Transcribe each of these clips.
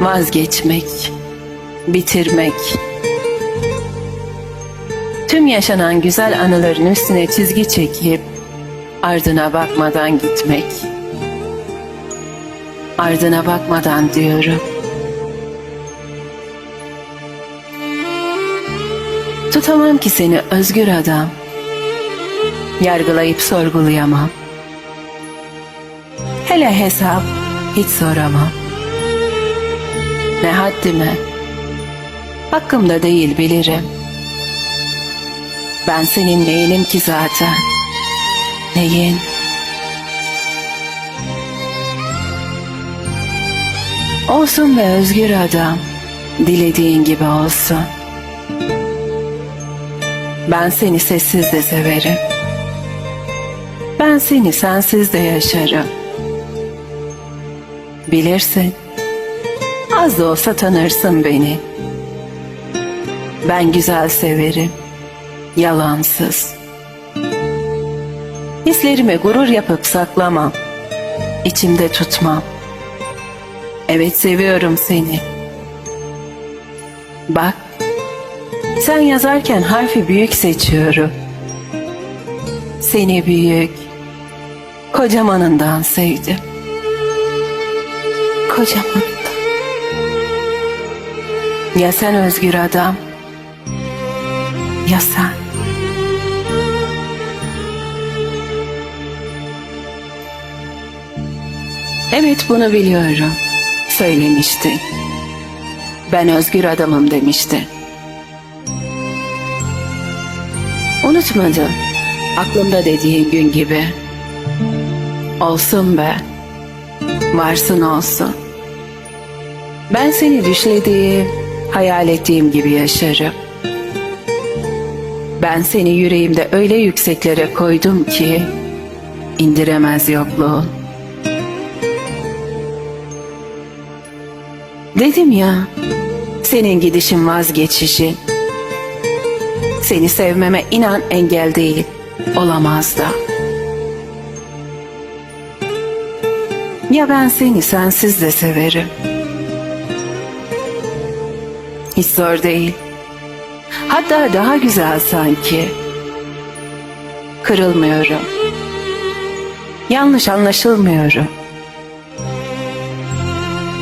vazgeçmek, bitirmek. Tüm yaşanan güzel anıların üstüne çizgi çekip ardına bakmadan gitmek. Ardına bakmadan diyorum. Tutamam ki seni özgür adam. Yargılayıp sorgulayamam. Hele hesap hiç soramam. Ne haddime? Hakkımda değil bilirim. Ben senin neyinim ki zaten? Neyin? Olsun be özgür adam. Dilediğin gibi olsun. Ben seni sessiz de severim. Ben seni sensiz de yaşarım. Bilirsin. Az da olsa tanırsın beni. Ben güzel severim. Yalansız. Hislerime gurur yapıp saklamam. İçimde tutmam. Evet seviyorum seni. Bak. Sen yazarken harfi büyük seçiyorum. Seni büyük, kocamanından sevdim. Kocaman. Ya sen özgür adam? Ya sen? Evet bunu biliyorum. Söylemişti. Ben özgür adamım demişti. Unutmadım. Aklımda dediğin gün gibi. Olsun be. Varsın olsun. Ben seni düşlediğim, hayal ettiğim gibi yaşarım. Ben seni yüreğimde öyle yükseklere koydum ki indiremez yokluğun. Dedim ya, senin gidişin vazgeçişin. Seni sevmeme inan engel değil, olamaz da. Ya ben seni sensiz de severim. Hiç zor değil. Hatta daha güzel sanki. Kırılmıyorum. Yanlış anlaşılmıyorum.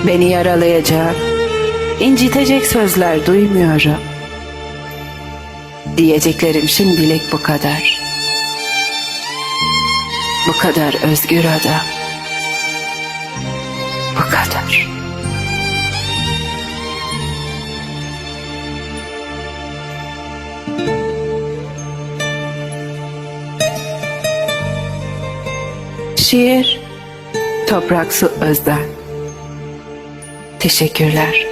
Beni yaralayacak, incitecek sözler duymuyorum. Diyeceklerim şimdilik bu kadar. Bu kadar özgür adam. Bu kadar. Şiir Toprak Su Özden Teşekkürler.